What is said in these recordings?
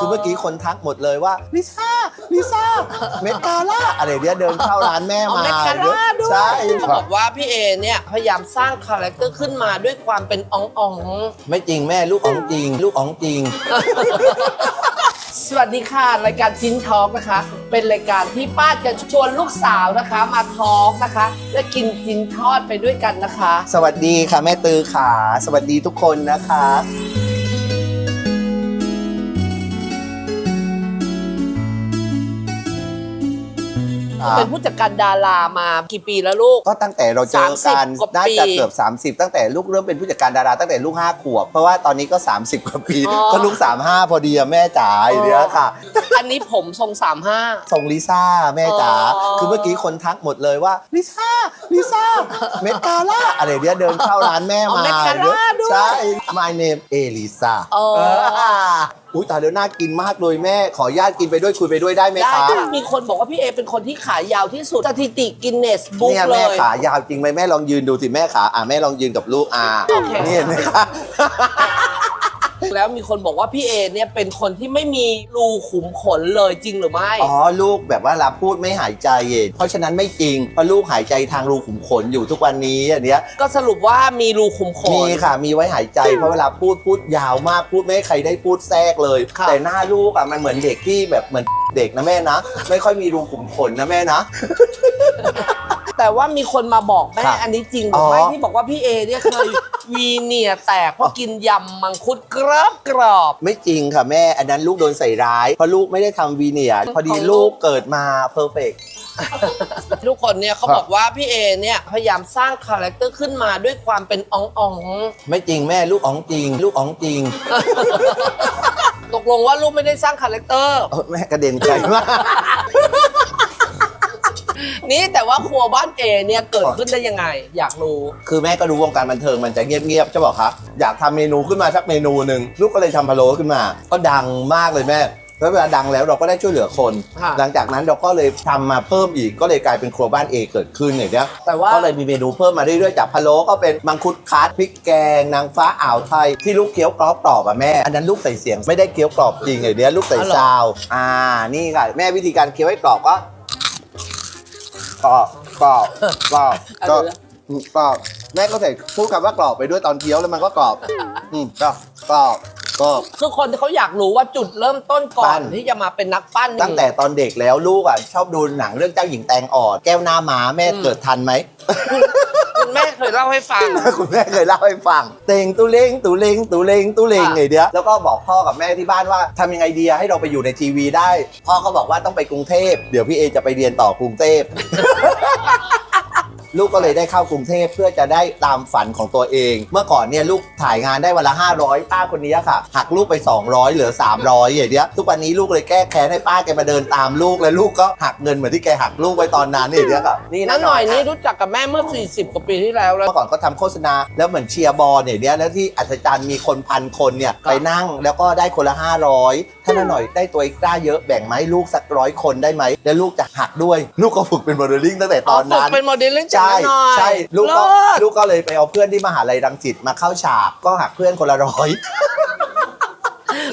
คือเมื่อกี้คนทักหมดเลยว่าลิซ่าลิซ่าเมกาล่าอะไรเนี้ยเดินเข้าร้านแม่เอามาเมกาล่าด้วยใช่เขาบอกว่าพี่เอเนี่ยพยายามสร้างคาแรคเตอร์ขึ้นมาด้วยความเป็นอ่องอ่องไม่จริงแม่ลูกอ๋องจริง ลูกอ๋องจริงๆสวัสดีค่ะ รายการทิ้นทอล์กนะคะ เป็นรายการที่ป้าจะชวนลูกสาวนะคะ มาทอล์กนะคะ และกินจินทอดไปด้วยกันนะคะ สวัสดีค่ะแม่ตือขา สวัสดีทุกคนนะคะ เป็นผู้จัดการดารามากี่ปีแล้วลูก ก็ตั้งแต่เราเจอกัน30กว่าน่าปี จะเกือบ 30 ตั้งแต่ลูกเริ่มเป็นผู้จัดการดาราตั้งแต่ลูก5ขวบ เพราะว่าตอนนี้ก็ 30 กว่าปี อ๋อ ก็ลูก 35 พอดีอะแม่จ๋าอย่างเนี้ยค่ะ อันนี้ผมทรงสามห้าส่งลิซ่าแม่จ๋าอ๋อ คือเมื่อกี้คนทักหมดเลยว่าลิซ่าลิซ่าเมกาล่าอะไรเนี้ยเดินเข้าร้านแม่มาเมกาล่าด้วย ใช่ my name เอลิซ่าอ๋ออุ้ยตายแล้วน่ากินมากเลยแม่ขออนุญาตกินไปด้วยคุยไปด้วยได้ไหมได้คะค่ะมีคนบอกว่าพี่เอเป็นคนที่ขายยาวที่สุดสถิติกินเนสบุ๊กเนี่ยเลแม่ย ขายาวจริงไหมแม่ลองยืนดูสิแม่ขาอะแม่ลองยืนกับลูกอะโอเค นี่เห็นไหมคะ แล้วมีคนบอกว่าพี่เอเนี่ยเป็นคนที่ไม่มีรูขุมขนเลยจริงหรือไม่ อ๋อลูกแบบว่ารับพูดไม่หายใจเองเพราะฉะนั้นไม่จริงเพราะลูกหายใจทางรูขุมขนอยู่ทุกวันนี้อันเนี้ยก็สรุปว่ามีรูขุมขน มีค่ะมีไว้หายใจเพราะเวลาพูดพูดยาวมากพูดไม่ให้ใครได้พูดแทรกเลย ค่ะ แต่หน้าลูกอะมันเหมือนเด็กที่แบบเหมือนเด็กนะแม่นะ ไม่ค่อยมีรูขุมขนนะแม่นะ แต่ว่ามีคนมาบอกแม่ครับอันนี้จริงหรือไม่อ๋อ ที่บอกว่าพี่เอเนี่ยเคย วีเนียร์แตกเพราะกินยำมังคุดกรอบกรอบ ไม่จริงค่ะแม่ อันนั้นลูกโดนใส่ร้าย เพราะลูกไม่ได้ทำวีเนียร์พอดีของลูลูกกเกิดมาเพอร์เฟก ทุกคนเนี่ยเขาครับ บอกว่าพี่เอเนี่ยพยายามสร้างคาแรคเตอร์ขึ้นมาด้วยความเป็นอ่องอ่องไม่จริงแม่ลูกอ๋องจริง ลูกอ๋องจริงๆตกลงว่าลูกไม่ได้สร้างคาแรคเตอร์ เออแม่กระเด็นไกลมาก นี่แต่ว่าครัวบ้านเอเนี่ยเกิดขึ้นได้ยังไง อยากรู้ คือแม่ก็รู้วงการบันเทิงมันจะเงียบๆจะบอกครับอยากทำเมนูขึ้นมาสักเมนูหนึ่งลูกก็เลยทำพะโล้ขึ้นมา ก็ดังมากเลยแม่แล้วเวลาดังแล้วเราก็ได้ช่วยเหลือคน ค่ะ หลังจากนั้นเราก็เลยทำมาเพิ่มอีกก็เลยกลายเป็นครัวบ้านเอเกิดขึ้นอย่างเงี้ย แต่ว่า ก็เลยมีเมนูเพิ่มมาเรื่อยๆจากพะโล้ก็เป็นมังคุดคัดพริกแกง นางฟ้าอ่าวไทยที่ลูกเคี้ยวกรอบกรอบๆอะแม่ อันนั้นลูกใส่เสียงไม่ได้เคี้ยวกรอบจริงไอ้เนี้ยลูกใส่อ๋อเหรอ ซาว อ่านี่ค่ะ แม่วิธีการเคี้ยวให้กรอบก็ กรอบกรอบกรอบอะไรก็นะอืมกรอบแม่ก็ใส่พูดคำว่ากรอบไปด้วยตอนเคี้ยวแล้วมันก็กรอบอืมกรอบกรอบ กรอบคือคนเขาอยากรู้ว่าจุดเริ่มต้นก่อปั้น นที่จะมาเป็นนักปั้นนี่ ตั้งแต่ตอนเด็กแล้วลูกอะชอบดูหนังเรื่องเจ้าหญิงแตงอ่อนแก้วหน้าม้าแม่อืม เกิดทันไหม คุณแม่เคยเล่าให้ฟัง คุณแม่เคยเล่าให้ฟัง เต็งตุเล้งตุเล้งตุเล้งตุเล้งค่ะ ไงเดียวแล้วก็บอกพ่อกับแม่ที่บ้านว่าทำยังไงดีอะให้เราไปอยู่ในทีวีได้ พ่อก็บอกว่าต้องไปกรุงเทพ เดี๋ยวพี่เอจะไปเรียนต่อกรุงเทพ ลูกก็เลยได้เข้ากรุงเทพเพื่อจะได้ตามฝันของตัวเอง เมื่อก่อนเนี่ยลูกถ่ายงานได้วันละ 500 ป้าคนนี้ค่ะ หักลูกไป 200 เหลือ 300อย่างเงี้ยทุกวันนี้ลูกเลยแก้แค้นให้ป้าแกมาเดินตามลูกแล้วลูกก็หักเงินเหมือนที่แกหักลูกไว้ตอนนั้นอย่างเงี้ยค่ะนี่น้าหน่อยนี่ค่ะรู้จักกับแม่เมื่อ 40 กว่าปีที่แล้วแล้วเมื่อก่อนก็ทำโฆษณาแล้วเหมือนเชียร์บอลเนี่ยเนี่ยแล้วที่อัศจรรย์มีคนพันคนเนี่ยครับไปนั่งแล้วก็ได้คนละ 500 ถ้าน้าหน่อยได้ตัวอีกล้าเยอะแบ่งไหมลูกสักร้อยคนได้ไหมแล้วลูกจะหักด้วย ลูกก็ฝึกเป็นโมเดลลิ่งตั้งแต่ตอนฝึกนั้นเป็นโมเดลลิ่งจากใช่น้าหน่อยใช่ ลูกก็เลิศลูกก็เลยไปเอาเพื่อนที่มหาลัยรังสิตมาเข้าฉาก ก็หักเพื่อนคนละร้อย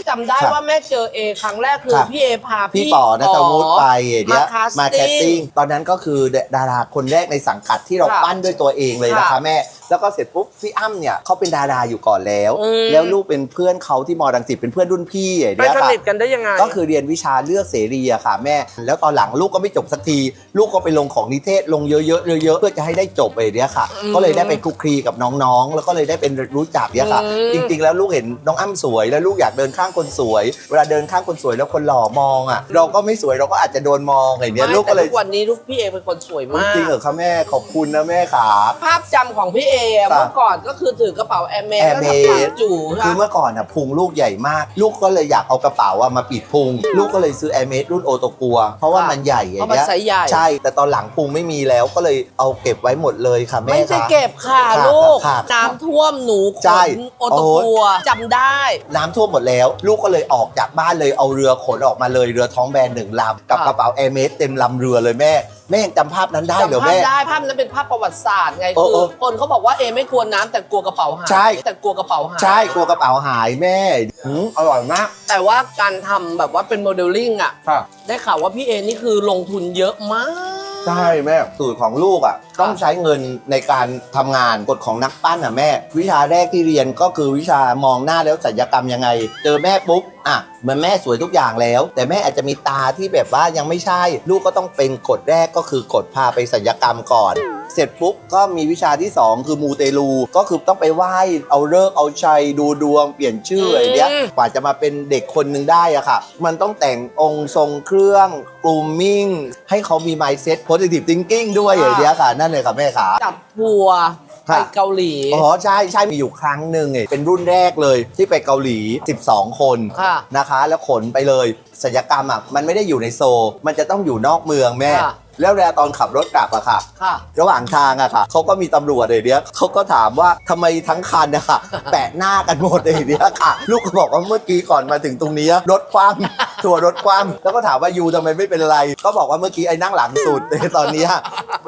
จำได้ครับว่าแม่เจอเอครั้งแรกคือครับ พี่เอพาพี่ต่อนัทวุฒิไปเนี้ยมามา casting แคสติ้งตอนนั้นก็คือดาราคนแรกในสังกัดที่เราค่ะปั้นด้วยตัวเองเลยนะค่ะคะแม่ แล้วก็เสร็จปุ๊บพี่อ้ำเนี่ยเขาเป็นดาราอยู่ก่อนแล้ว อืม แล้วลูกเป็นเพื่อนเขาที่มอรังสิตเป็นเพื่อนรุ่นพี่อย่างไปเนี้ยสค่ะนิทกันได้ยังไง ก็คือเรียนวิชาเลือกเสรีอะค่ะ แม่ แล้วตอนหลังลูกก็ไม่จบสักที ลูกก็ไปลงของนิเทศลงเยอะๆเยอะๆเพื่อจะให้ได้จบไปเนี้ยค่ะ อืมก็เลยได้ไปคลุกคลีกับน้องๆ แล้วก็เลยได้เป็นรู้จักเนี้ยค่ะ อืม จริงๆ แล้วลูกเห็นน้องอ้ำสวย แล้วลูกอยากเดินข้างคนสวย เวลาเดินข้างคนสวยแล้วคนหล่อมองอะเราก็ไม่สวยเราก็อาจจะโดนมองไงเนี้ยไม่ลูกก็เลยแต่ทุกวันนี้ลูกพี่เอเป็นคนสวยมาก จริงเหรอคะแม่ขอบคุณนะแม่ขา ภาพจำของพี่เอครับเมื่อก่อนก็คือถือกระเป๋าแอร์เมสแล้ว Hermes ทำปากจู่คือนะเมื่อก่อนอะพุงลูกใหญ่มาก ลูกก็เลยอยากเอากระเป๋าอะมาปิดพุง ลูกก็เลยซื้อแอร์เมสรุ่นโอโตกัว เพราะว่ามันใหญ่อย่าเอางมาเงี้ยใส่ใหญ่ใช่ แต่ตอนหลังพุงไม่มีแล้วก็เลยเอาเก็บไว้หมดเลยค่ะแม่ไม่ใช่คะเก็บค่ะค่ะลูกค่ะน้ำท่วมหนูขใช่นโอโตกัวจำได้ น้ำท่วมหมดแล้ว ลูกก็เลยออกจากบ้านเลยเอาเรือขนออกมาเลยเรือท้องแบนหนึ่งลำกับค่ะกระเป๋าแอร์เมสเต็มลำเรือเลยแม่ แม่ยังจำภาพนั้นได้เหรอจำภาพแม่ได้ภาพนั้นเป็นภาพประวัติศาสตร์ไงเออคือเออคนเขาบอกว่าเอไม่กลัวน้ำแต่กลัวกระเป๋าหายใช่ แต่กลัวกระเป๋าหายใช่กลัวกระเป๋าหายแม่หืมอร่อยมากแต่ว่าการทำแบบว่าเป็นโมเดลลิ่งอะ ค่ะได้ข่าวว่าพี่เอนี่คือลงทุนเยอะมาก ใช่แม่ สูตรของลูกอะ ต้องใช้เงินในการทำงานกฎของนักปั้นอะแม่ วิชาแรกที่เรียนก็คือวิชามองหน้าแล้วศัลยกรรมยังไง เจอแม่ปุ๊บ อะเหมือนแม่สวยทุกอย่างแล้ว แต่แม่อาจจะมีตาที่แบบว่ายังไม่ใช่ ลูกก็ต้องเป็นกฎแรกก็คือกฎพาไปศัลยกรรมก่อน เสร็จปุ๊บก็มีวิชาที่ 2 คือมูเตลู ก็คือต้องไปไหว้เอาเลิกษ์เอาชัยดูดวงเปลี่ยนชื่ออะไรเนี้ยอืมกว่าจะมาเป็นเด็กคนหนึ่งได้อะค่ะ มันต้องแต่งองค์ทรงเครื่องกลูมมิ่งให้เขามี mindset positive thinking ด้วยอย่างเนี้ยค่ะ นั่นเลยค่ะแม่ขาจับทัวร์ ไปค่ะเกาหลี อ๋อใช่ใช่มีอยู่ครั้งหนึ่งเนี่ยเป็นรุ่นแรกเลยที่ไปเกาหลี 12 คนค่ะ นะคะ แล้วขนไปเลยศัลยกรรมอะมันไม่ได้อยู่ในโซลมันจะต้องอยู่นอกเมืองแม่ ค่ะ แล้วเวลาตอนขับรถกลับอะค่ะ ค่ะ ระหว่างทางอะค่ะเขาก็มีตำรวจเลยเนี้ยเขาก็ถามว่าทำไมทั้งคันอะค่ะ แปะหน้ากันหมดเลยเนี้ยค่ะ ลูกก็บอกว่าเมื่อกี้ก่อนมาถึงตรงเนี้ยรถคว่ำตัวรถคว่ำแล้วก็ถามว่ายูทำไมไม่เป็นไร ก็บอกว่าเมื่อกี้ไอ้นั่งหลังสุดแต่ตอนเนี้ย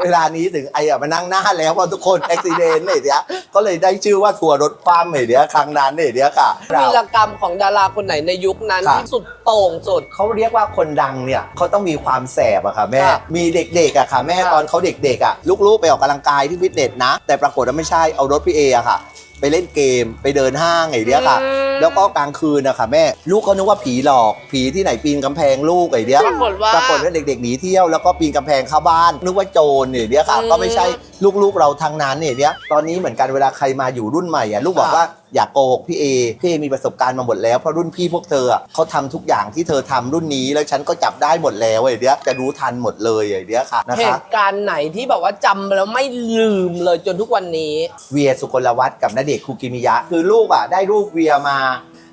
เวลานี้ถึงไอ้อะมานั่งหน้าแล้วเพราะทุกคนอุบิเหตุเนี่ยเนี้ยก็เลยได้ชื่อว่าทัวร์รถคว่ำเนี่ยเนี้ยครั้งนั้นเนี่ยเนี้ยค่ะวีรกรรมของดาราคนไหนในยุคนั้นค่ะ ที่สุดโต่งสุด เขาเรียกว่าคนดังเนี่ยเขาต้องมีความแสบอะค่ะแม่ ค่ะมีเด็กๆอะค่ะแม่ค่ะ ตอนเขาเด็กๆอะลูกๆไปออกกำลังกายที่ฟิตเนสนะ แต่ปรากฏว่าไม่ใช่เอารถพี่เออะค่ะ ไปเล่นเกมไปเดินห้างไอ้เนี้ยค่ะ อืม แล้วก็กลางคืนอะค่ะแม่ลูกเขานึกว่าผีหลอก ผีที่ไหนปีนกำแพงลูกไอ้เนี้ย ปรากฏว่า ปรากฏว่าเด็กๆหนีเที่ยวแล้วก็ปีนกำแพงเข้าบ้านนึกว่าโจรเนี่ยเนี้ยค่ะ อืมก็ไม่ใช่ลูกๆเราทางนั้นเนี่ยเนี้ยตอนนี้เหมือนกันเวลาใครมาอยู่รุ่นใหม่อะลูกบอกค่ะว่า อย่าโกหกพี่เอพี่เอมีประสบการณ์มาหมดแล้วเพราะรุ่นพี่พวกเธออะเขาทำทุกอย่างที่เธอทำรุ่นนี้แล้วฉันก็จับได้หมดแล้วไอ้เนี้ยจะรู้ทันหมดเลยไอ้เนี้ยค่ะนะเหคะ ตุการณ์ไหนที่แบบว่าจำแล้วไม่ลืมเลยจนทุกวันนี้ เวียสุกลวัฒน์กับณเดชน์คูกิมิยะ คือลูกอะได้รูปเวียมา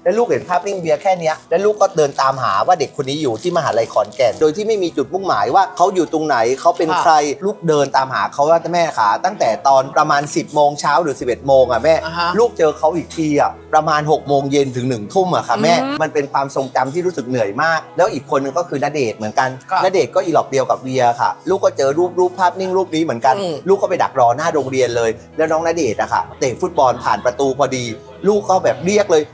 แล้วลูกเห็นภาพนิ่งเวียแค่เนี้ยแล้วลูกก็เดินตามหาว่าเด็กคนนี้อยู่ที่มหาลัยขอนแก่น โดยที่ไม่มีจุดมุ่งหมายว่าเขาอยู่ตรงไหนเขาเป็นค่ะใครลูกเดินตามหาเขาว่าแม่ขาตั้งแต่ตอนประมาณ 10โมงเช้าหรือ 11โมงอะแม่ อ่าฮะ ลูกเจอเขาอีกทีอะประมาณ6โมงเย็นถึง1ทุ่มอะค่ะแม่อืมมันเป็นความทรงจำที่รู้สึกเหนื่อยมาก แล้วอีกคนนึงก็คือณเดชน์เหมือนกันค่ะ ณเดชน์ก็อีหลอกเดียวกับเวียค่ะ ลูกก็เจอรูปรูปภาพนิ่งรูปนี้เหมือนกัน อืม ลูกก็ไปดักรอหน้าโรงเรียนเลย แล้วน้องณเดชน์อะค่ะเตะฟุตบอลผ่านประตูพอดี ลูกก็แบบเรียกเลย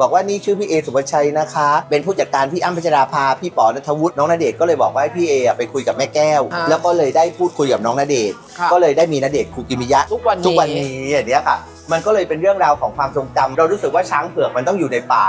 บอกว่านี่ชื่อพี่เอสุภชัยนะคะ เป็นผู้จัดการพี่อ้ำพัชราภาพี่ป๋อนัทวุฒิน้องณเดชน์ก็เลยบอกว่าให้พี่เออะไปคุยกับแม่แก้ว อ่าแล้วก็เลยได้พูดคุยกับน้องณเดชน์ค่ะก็เลยได้มีณเดชน์คูกิมิยะทุกวันนี้ ทุกวันนี้อย่างเนี้ยค่ะ มันก็เลยเป็นเรื่องราวของความทรงจำเรารู้สึกว่าช้างเผือกมันต้องอยู่ในป่า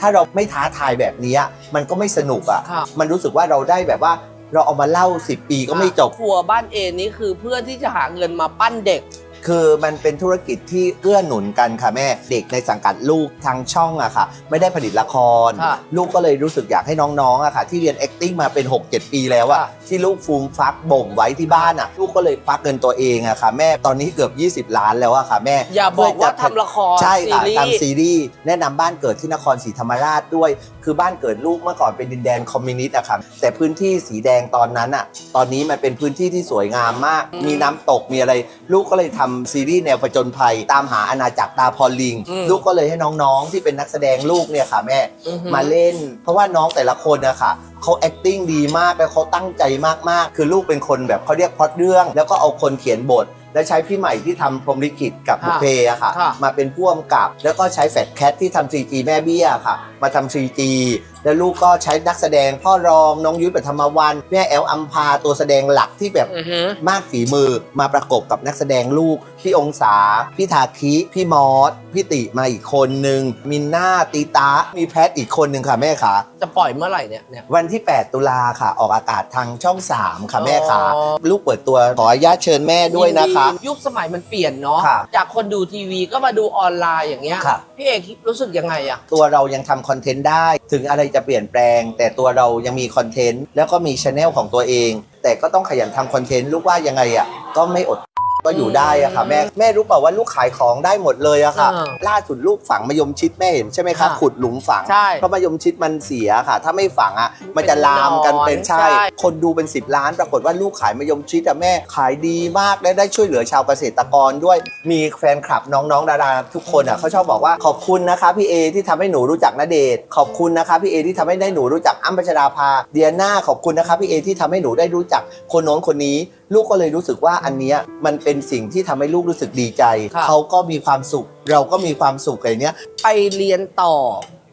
ถ้าเราไม่ท้าทายแบบเนี้ยมันก็ไม่สนุกอะค่ะ มันรู้สึกว่าเราได้แบบว่าเราเอามาเล่า 10 ปีก็ไม่จบทัวร์บ้านเอนี่คือเพื่อที่จะหาเงินมาปั้นเด็ก คือมันเป็นธุรกิจที่เกื้อหนุนกันค่ะแม่ เด็กในสังกัดลูกทางช่องอะค่ะ ไม่ได้ผลิตละคร ค่ะ ลูกก็เลยรู้สึกอยากให้น้องๆอะค่ะ ที่เรียน acting มาเป็น 6-7 ปีแล้วอะค่ะ ที่ลูกฟูมฟักบ่มไว้ที่บ้านอะลูกก็เลยฟักเงินตัวเองอะค่ะ แม่ตอนนี้เกือบ 20 ล้านแล้วอะค่ะแม่อย่าบอกว่าทำละครใช่ค่ะซีรีส์ทำซีรีส์แนะนำบ้านเกิดที่นครศรีธรรมราชด้วย คือบ้านเกิดลูกเมื่อก่อนเป็นดินแดนคอมมิวนิสต์อะค่ะแต่พื้นที่สีแดงตอนนั้นอะตอนนี้มันเป็นพื้นที่ที่สวยงามมากอืมมีน้ำตกมีอะไร ลูกก็เลยทำซีรีส์แนวผจญภัย ตามหาอาณาจักรตาพอลลิง อืมลูกก็เลยให้น้องๆ ที่เป็นนักแสดงลูกเนี่ยค่ะแม่อือหือมาเล่น เพราะว่าน้องแต่ละคนอะค่ะเขา acting ดีมากแล้วเขาตั้งใจมากๆ คือลูกเป็นคนแบบเขาเรียกพล็อดเรื่อง แล้วก็เอาคนเขียนบท และใช้พี่ใหม่ที่ทำพรหมลิขิตกับค่ะบุพเพอะค่ะ ค่ะ มาเป็นพ่วงกับ แล้วก็ใช้แฟดแคทที่ทำ CG แม่เบี้ยค่ะ มาทำ CG แล้วลูกก็ใช้นักแสดงพ่อรองน้องยุ้ยปฐมวันแม่แอลอัมพาตัวแสดงหลักที่แบบอือหือมากฝีมือมาประกบกับนักแสดงลูก พี่องศา พี่ทาคิ พี่มอส พี่ติมาอีกคนนึง มินนาตีตา มีแพทอีกคนนึงค่ะแม่ค่ะจะปล่อยเมื่อไหร่เนี่ยเนี่ย วันที่ 8 ตุลาค่ะ ออกอากาศทางช่อง 3 ค่ะแม่ค่ะ อ๋อ ลูกเปิดตัวขออนุญาตเชิญแม่ด้วยนะคะยิยุคสมัยมันเปลี่ยนเนาะค่ะจากคนดูทีวีก็มาดูออนไลน์อย่างเงี้ยค่ะ พี่เอกรู้สึกยังไงอะ ตัวเรายังทำคอนเทนต์ได้ ถึงอะไรจะจะเปลี่ยนแปลง แต่ตัวเรายังมีคอนเทนต์แล้วก็มีช anel ของตัวเอง แต่ก็ต้องขยันทำคอนเทนต์ลูกว่ายังไงอะก็ไม่อด ก็อยู่ได้อะค่ะ แม่แม่รู้เปล่าว่าลูกขายของได้หมดเลยอะค่ะอ่าล่าสุดลูกฝังมะยมชิดแม่เห็นใช่ไหมคะค่ะขุดหลุมฝังใช่เพราะมะยมชิดมันเสียค่ะ ถ้าไม่ฝังอะมันจะลามกันเป็นใช่ ใช่ คนดูเป็น 10 ล้าน ปรากฏว่าลูกขายมะยมชิดอะแม่ขายดีมากและได้ช่วยเหลือชาวเกษตรกรด้วย มีแฟนคลับน้องๆดาราทุกคนอะเขาชอบบอกว่าขอบคุณนะคะพี่เอที่ทำให้หนูรู้จักณเดชน์ขอบคุณนะคะพี่เอที่ทำให้ได้หนูรู้จักอ้ำพัชราภาเดียนาขอบคุณนะคะพี่เอที่ทำให้หนูได้รู้จักคนโน้นคนนี้ลูกก็เลยรู้สึกว่าอันเนี้ยมันเป็นสิ่งที่ทำให้ลูกรู้สึกดีใจค่ะเขาก็มีความสุข เราก็มีความสุขไอ้เนี้ยไปเรียนต่อ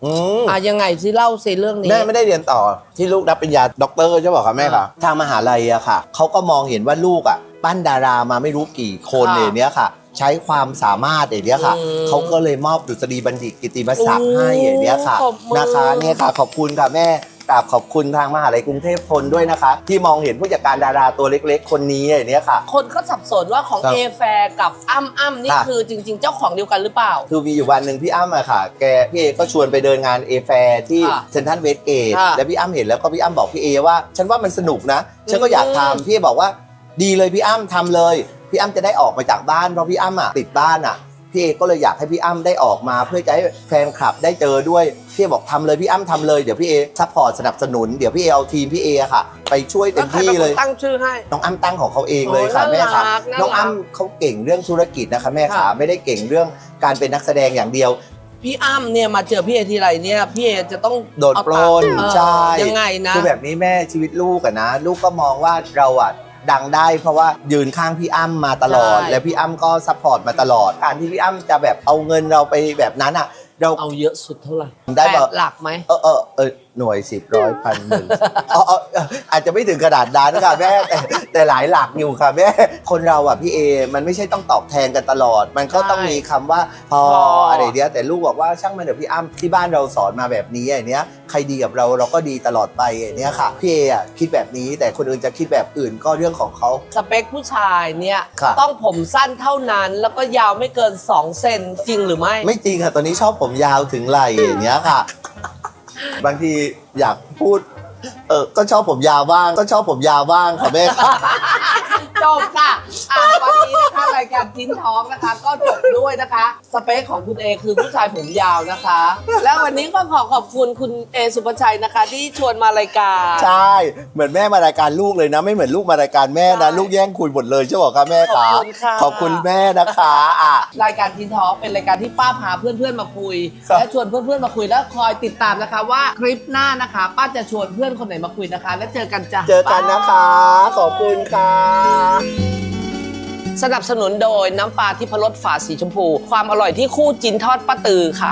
อืม อะยังไงที่เล่าซิเรื่องนี้ แม่ไม่ได้เรียนต่อที่ลูกรับปริญญาด็อกเตอร์ใช่ป่ะคะแม่คะทางมหาลัยอะค่ะเขาก็มองเห็นว่าลูกอะปั้นดารามาไม่รู้กี่คนค่ะเนี่ยเนี้ยค่ะ ใช้ความสามารถอย่างเนี้ยค่ะอืมเขาก็เลยมอบดุษฎีบัณฑิตกิตติมศักดิ์ให้อย่างเนี้ยค่ะขอบคุณ นะคะเนี่ยค่ะขอบคุณค่ะแม่ กราบขอบคุณทางมหาลัยกรุงเทพธนด้วยนะคะ ที่มองเห็นผู้จัดการดาราตัวเล็กๆ คนนี้อย่างเนี้ยค่ะ คนก็สับสนว่าของครับเอแฟกับอ้ำอ้ำนี่ค่ะ คือจริง ๆ เจ้าของเดียวกันหรือเปล่า คือมีอยู่วันหนึ่งพี่อ้ำอะค่ะ แกพี่เอก็ชวนไปเดินงานเอแฟที่ค่ะเซนทรัลเวสเกตค่ะแล้วพี่อ้ำเห็นแล้วก็พี่อ้ำบอกพี่เอว่า ฉันว่ามันสนุกนะ ฉันก็อยากอืม ทำพี่เอบอกว่า ดีเลยพี่อ้ำทำเลย พี่อ้ำจะได้ออกมาจากบ้านเพราะพี่อ้ำอะติดบ้านอะ พี่เอก็เลยอยากให้พี่อ้ำได้ออกมา เพื่อจะให้แฟนคลับได้เจอด้วยพี่เอบอกทำเลยพี่อ้ำทำเลยเดี๋ยวพี่เอซัพพอร์ตสนับสนุนเดี๋ยวพี่เอเอาทีมพี่เออะค่ะ ไปช่วยเต็แล้วมใครที่เป็นคเลยนตั้งชื่อให้น้องอ้ำตั้งของเขาเองเลยค่ะโอ้แม่ค่ะน่ารักน่ารักน้องอ้ำเขาเก่งเรื่องธุรกิจนะคะแม่ค่ะค่ะไม่ได้เก่งเรื่องการเป็นนักแสดงอย่างเดียวพี่อ้ำเนี่ยมาเจอพี่เอทีไรเนี่ยพี่เอจะต้องโดนเอาปล้ตังนค์เออใช่ยังไงนะคือแบบนี้แม่ชีวิตลูกอะนะ ลูกก็มองว่าเราอะ ดังได้ เพราะว่ายืนข้างพี่อ้ำมาตลอด ใช่ และพี่อ้ำก็ซัพพอร์ตมาตลอดการที่พี่อ้ำจะแบบเอาเงินเราไปแบบนั้นอะเราเอาเยอะสุดเท่าไหร่ได้แปแบบดหลักไหม เออเออเออหน่วยสิบร้อยพันหนึ่งเอาเอาเอาอาจจะไม่ถึงขนาดนั้นค่ะแม่แต่แต่หลายหลักอยู่ค่ะแม่คนเราอะพี่เอ มันไม่ใช่ต้องตอบแทนกันตลอด มันก็ต้องใช่มีคำว่าพอพออ อะไรเนี้ยแต่ลูกบอกว่าช่างมันเถอะพี่อ้ำที่บ้านเราสอนมาแบบนี้ไอ้เนี้ยใครดีกับเราเราก็ดีตลอดไปไอ้เนี้ยค่ะพี่เออะคิดแบบนี้แต่คนอื่นจะคิดแบบอื่นก็เรื่องของเขา สเปคผู้ชายเนี่ยค่ะต้องผมสั้นเท่านั้น แล้วก็ยาวไม่เกิน 2 เซนจริงหรือไม่ ไม่จริงค่ะตอนนี้ชอบผมยาวถึงไหล่อย่างเนี้ยค่ะ บางทีอยากพูด เออก็ชอบผมยาวบ้าง ก็ชอบผมยาวบ้างค่ะแม่ค่ะ จบค่ะอะวันนี้นะคะ รายการทิ้นท้องนะคะ ก็จบด้วยนะคะ สเปคของคุณเอคือผู้ชายผมยาวนะคะ แล้ววันนี้ก็ขอขอบคุณคุณเอสุภชัยนะคะ ที่ชวนมารายการ ใช่ เหมือนแม่มารายการลูกเลยนะ ไม่เหมือนลูกมารายการแม่นะใช่ลูกแย่งคุยหมดเลยใช่ไหมคะแม่ขอบคะคุณค่ะ ขอบคุณแม่นะคะอะ รายการทิ้นท้องเป็นรายการที่ป้าพาเพื่อนๆมาคุย ครับ และชวนเพื่อนๆมาคุยแล้วคอยติดตามนะคะ ว่าคลิปหน้านะคะ ป้าจะชวนเพื่อนคนไหนมาคุยนะคะ แล้วเจอกันจ้ะ เจอกันนะคะ ขอบคุณค่ะ สนับสนุนโดยน้ำปลาที่พรสฝาสีชมพู ความอร่อยที่คู่จินทอดป้าตือค่ะ